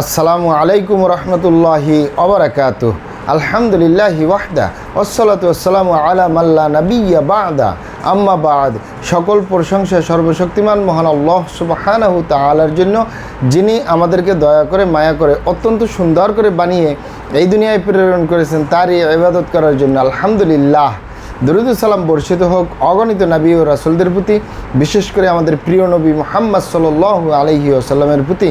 আসসালামু আলাইকুম রহমতুল্লাহি অবরাকাত আলহামদুলিল্লাহ ওয়াহদা ওসলাত আসসালামু আলা মাল্লা নবিয়া বাদা। আম্মা বাদ, সকল প্রশংসা সর্বশক্তিমান মহান আল্লাহ সুবাহানাহু তালার জন্য, যিনি আমাদেরকে দয়া করে, মায়া করে, অত্যন্ত সুন্দর করে বানিয়ে এই দুনিয়ায় প্রেরণ করেছেন, তারই ইবাদত করার জন্য আলহামদুলিল্লাহ। সালাম বর্ষিত হোক অগণিত নবী ও রাসুলদের প্রতি, বিশেষ করে আমাদের প্রিয় নবী মোহাম্মদ সাল আলহি আসাল্লামের প্রতি।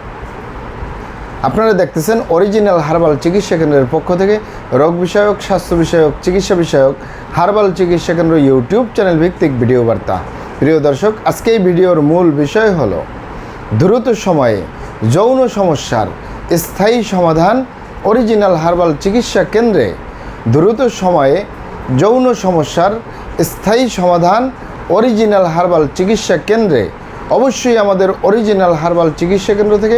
আপনারা দেখতেছেন অরিজিনাল হার্বাল চিকিৎসা কেন্দ্রের পক্ষ থেকে রোগ বিষয়ক, স্বাস্থ্য বিষয়ক, চিকিৎসা বিষয়ক হার্বাল চিকিৎসা কেন্দ্র ইউটিউব চ্যানেল ভিত্তিক ভিডিও বার্তা। প্রিয় দর্শক, আজকে এই ভিডিওর মূল বিষয় হলো, দ্রুত সময়ে যৌন সমস্যার স্থায়ী সমাধান অরিজিনাল হার্বাল চিকিৎসা কেন্দ্রে দ্রুত সময়ে যৌন সমস্যার স্থায়ী সমাধান অরিজিনাল হার্বাল চিকিৎসা কেন্দ্রে। অবশ্যই আমাদের অরিজিনাল হার্বাল চিকিৎসা কেন্দ্র থেকে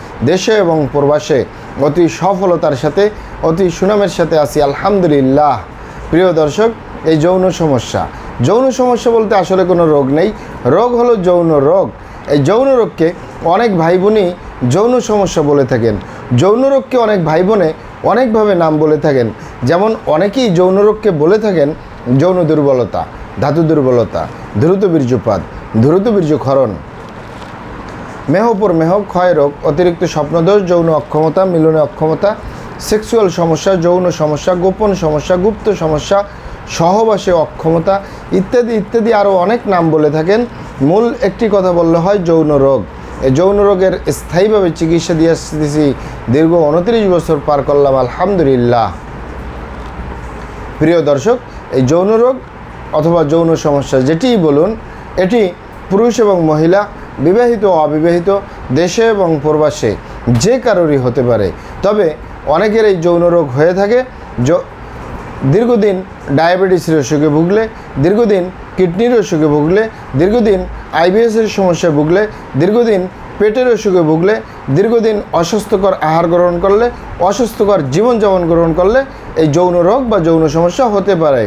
দেশে এবং প্রবাসে অতি সফলতার সাথে, অতি সুনামের সাথে আছি, আলহামদুলিল্লাহ। প্রিয় দর্শক, এই যৌন সমস্যা। যৌন সমস্যা বলতে আসলে কোনো রোগ নেই। রোগ হলো যৌন রোগ। এই যৌন রোগকে অনেক ভাই বোনই যৌন সমস্যা বলে থাকেন। যৌন রোগকে অনেক ভাই বোনে অনেকভাবে নাম বলে থাকেন। যেমন অনেকেই যৌন রোগকে বলে থাকেন, যৌন দুর্বলতা, ধাতু দুর্বলতা, দ্রুত বীর্যপাত, দ্রুত বীর্যক্ষরণ। মেহপর মেহ ক্ষয় রোগ, অতিরিক্ত স্বপ্নদোষ, যৌন অক্ষমতা, মিলনে অক্ষমতা, সেক্সুয়াল সমস্যা, যৌন সমস্যা, গোপন সমস্যা, গুপ্ত সমস্যা, সহবাসে অক্ষমতা ইত্যাদি ইত্যাদি আরও অনেক নাম বলে থাকেন। মূল একটি কথা বললে হয় যৌন রোগ। এই যৌন রোগের স্থায়ীভাবে চিকিৎসা দিয়ে আসতেছি দীর্ঘ উনত্রিশ বছর পার করলাম, আলহামদুলিল্লাহ। প্রিয় দর্শক, এই যৌন রোগ অথবা যৌন সমস্যা যেটিই বলুন, এটি পুরুষ এবং মহিলা বিবাহিত অবিবাহিত, দেশে এবং প্রবাসে যে কারোরই হতে পারে। তবে অনেকের এই যৌন রোগ হয়ে থাকে। দীর্ঘদিন ডায়াবেটিসের অসুখে ভুগলে, দীর্ঘদিন কিডনির অসুখে ভুগলে, দীর্ঘদিন আইবিএসের সমস্যায় ভুগলে, দীর্ঘদিন পেটের অসুখে ভুগলে, দীর্ঘদিন অস্বাস্থ্যকর আহার গ্রহণ করলে, অস্বাস্থ্যকর জীবনযাপন গ্রহণ করলে এই যৌন রোগ বা যৌন সমস্যা হতে পারে।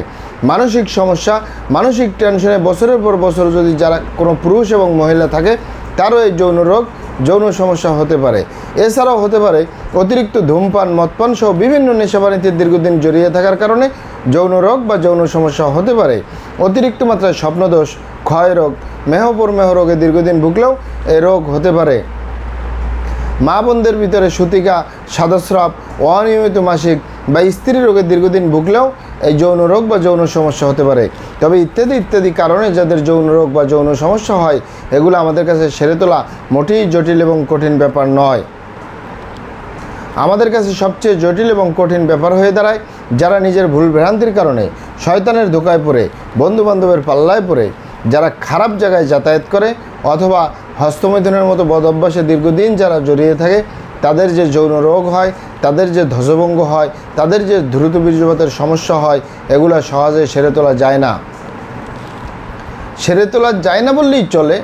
মানসিক সমস্যা, মানসিক টেনশনে বছরের পর বছর যদি যারা কোনো পুরুষ এবং মহিলা থাকে, তারও এই যৌন রোগ, যৌন সমস্যা হতে পারে। এছাড়াও হতে পারে অতিরিক্ত ধূমপান, মদপান সহ বিভিন্ন নেশাবানিতে দীর্ঘদিন জড়িয়ে থাকার কারণে যৌন রোগ বা যৌন সমস্যা হতে পারে। অতিরিক্ত মাত্রায় স্বপ্নদোষ ক্ষয় রোগ, মেহপর মেহ রোগে দীর্ঘদিন ভুগলেও এ রোগ হতে পারে। মা বোনদের ভিতরে সুতিকা, সাদস্রাব, অনিয়মিত মাসিক বা স্ত্রী রোগে দীর্ঘদিন ভুগলেও এই যৌন রোগ বা যৌন সমস্যা হতে পারে। তবে ইত্যাদি ইত্যাদি কারণে যাদের যৌন রোগ বা যৌন সমস্যা হয়, এগুলো আমাদের কাছে সেরে তোলা মোটেই জটিল এবং কঠিন ব্যাপার নয়। আমাদের কাছে সবচেয়ে জটিল এবং কঠিন ব্যাপার হয়ে দাঁড়ায় যারা নিজের ভুল ভ্রান্তির কারণে শয়তানের ধোকায় পড়ে, বন্ধুবান্ধবের পাল্লায় পড়ে যারা খারাপ জায়গায় যাতায়াত করে অথবা হস্তমৈথুনের মতো বদ অভ্যাসে দীর্ঘদিন যারা জড়িয়ে থাকে, তাদের যে যৌন রোগ হয়, তাদের যে ধ্বজভঙ্গ হয়, তাদের যে দ্রুত বীর্যপাতের সমস্যা হয়, এগুলো সহজে সেরে তোলা যায় না। সেরে তোলা যায় না বললেই চলে।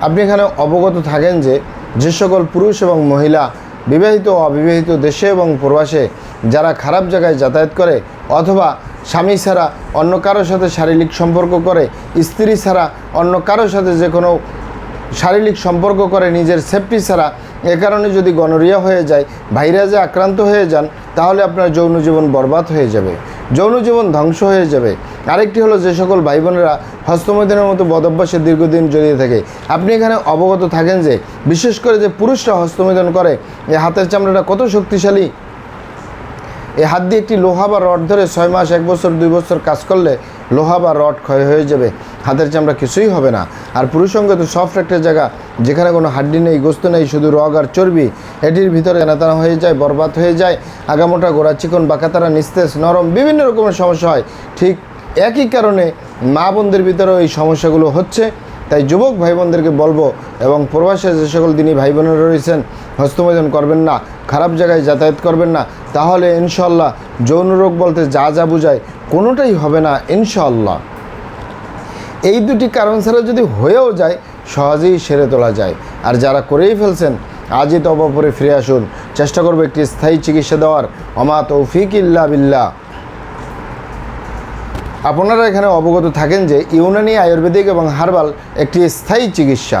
আপনি এখানে অবগত থাকেন যে যে সকল পুরুষ এবং মহিলা, বিবাহিত ও অবিবাহিত দেশে এবং প্রবাসে যারা খারাপ জায়গায় যাতায়াত করে অথবা স্বামী ছাড়া অন্য কারোর সাথে শারীরিক সম্পর্ক করে, স্ত্রী ছাড়া অন্য কারোর সাথে যে কোনো শারীরিক সম্পর্ক করে, নিজের সেফটি ছাড়া এ কারণে যদি গনোরিয়া হয়ে যায়, ভাইরাসে আক্রান্ত হয়ে যান, তাহলে আপনার যৌন জীবন বরবাদ হয়ে যাবে, যৌন জীবন ধ্বংস হয়ে যাবে। আরেকটি হলো যে সকল ভাই বোনেরা হস্তমৈদানের মতো বদভ্যাসে দীর্ঘদিন জড়িয়ে থাকে। আপনি এখানে অবগত থাকেন যে, বিশেষ করে যে পুরুষরা হস্তমৈদন করে এই হাতের চামড়াটা কত শক্তিশালী এই হাত দিয়ে একটি লোহা বা রড ধরে ছয় মাস, এক বছর, দুই বছর কাজ করলে লোহা বা রড ক্ষয় হয়ে যাবে। হাতের চামড়া কিছুই হবে না। আর পুরুষঙ্গ তো সফট একটা জায়গা, যেখানে কোনো হাড্ডি নেই, গোস্ত নেই, শুধু রগ আর চর্বি। এটির ভিতরে নেতানা হয়ে যায়, বরবাদ হয়ে যায়, আগামোটা গোড়া চিকন, বাঁকাতারা, নিস্তেজ, নরম, বিভিন্ন রকমের সমস্যা হয়। ঠিক একই কারণে মা বোনদের ভিতরেও এই সমস্যাগুলো হচ্ছে। তাই যুবক ভাই বোনদেরকে বলব এবং প্রবাসে যে সকল দিনই ভাই বোনেরা রয়েছেন হস্তমোদন করবেন না। খারাপ জায়গায় যাতায়াত করবেন না, তাহলে ইনশাল্লাহ যৌন রোগ বলতে যা যা বোঝায় কোনোটাই হবে না ইনশাল্লাহ এই দুটি কারণ ছাড়া যদি হয়েও যায়, সহজেই সেরে তোলা যায়। আর যারা করেই ফেলছেন, আজই তবাপরে ফিরে আসুন। চেষ্টা করব একটি স্থায়ী চিকিৎসা দেওয়ার। অমা তৌফিক ইল্লা বিল্লাহ। আপনারা এখানে অবগত থাকেন যে ইউনানি আয়ুর্বেদিক এবং হার্বাল একটি স্থায়ী চিকিৎসা।